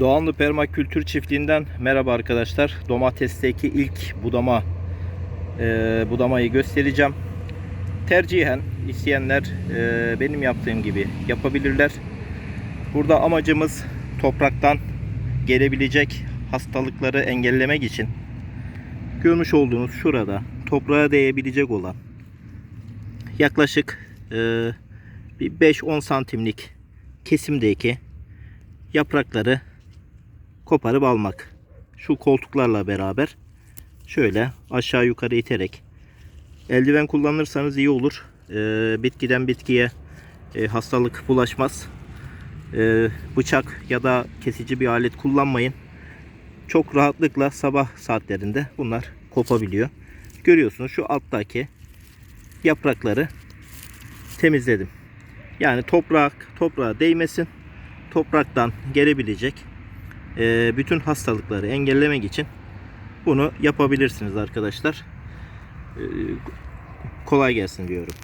Doğanlı Permakültür Çiftliği'nden merhaba arkadaşlar. Domatesteki ilk budama e, budamayı göstereceğim. Tercihen isteyenler e, benim yaptığım gibi yapabilirler. Burada amacımız topraktan gelebilecek hastalıkları engellemek için görmüş olduğunuz şurada toprağa değebilecek olan yaklaşık e, bir 5-10 santimlik kesimdeki yaprakları koparıp almak. Şu koltuklarla beraber şöyle aşağı yukarı iterek eldiven kullanırsanız iyi olur. Ee, bitkiden bitkiye e, hastalık bulaşmaz. Ee, bıçak ya da kesici bir alet kullanmayın. Çok rahatlıkla sabah saatlerinde bunlar kopabiliyor. Görüyorsunuz şu alttaki yaprakları temizledim. Yani toprak toprağa değmesin. Topraktan gelebilecek e, bütün hastalıkları engellemek için bunu yapabilirsiniz arkadaşlar. E, kolay gelsin diyorum.